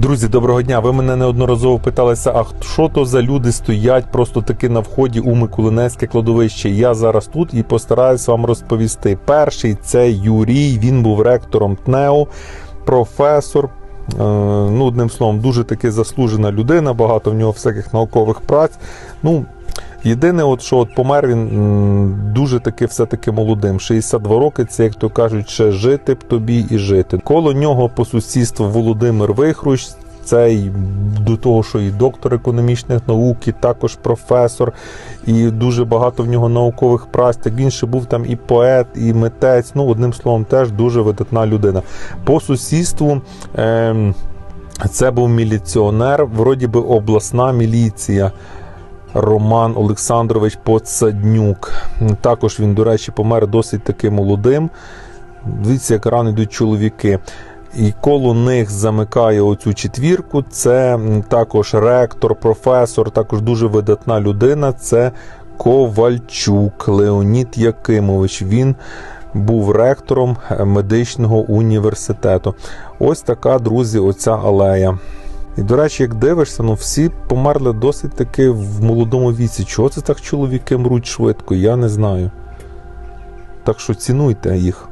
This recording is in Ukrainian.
Друзі, доброго дня. Ви мене неодноразово питалися, а що то за люди стоять просто таки на вході у Миколинецьке кладовище. Я зараз тут і постараюсь вам розповісти. Перший це Юрій, він був ректором ТНЕО, професор. Е, Ну, одним словом, дуже таки заслужена людина, багато в нього всяких наукових праць. Ну, Єдине, от, що от помер він дуже таки все-таки молодим. 62 роки, це, як то кажуть, ще жити б тобі і жити. Коло нього по сусідству Володимир Вихруч, цей до того, що і доктор економічних наук, і також професор, і дуже багато в нього наукових праць. Так він ще був там і поет, і митець. Ну, одним словом, теж дуже видатна людина. По сусідству. Ем, це був міліціонер, вроді би обласна міліція. Роман Олександрович Подсаднюк. Також він, до речі, помер досить таки молодим. Дивіться, як рано йдуть чоловіки. І коло них замикає оцю четвірку. Це також ректор, професор, також дуже видатна людина. Це Ковальчук Леонід Якимович. Він був ректором е, медичного університету. Ось така, друзі, оця алея. І, до речі, як дивишся, ну всі померли досить таки в молодому віці. Чого це так чоловіки мруть швидко? Я не знаю. Так що цінуйте їх.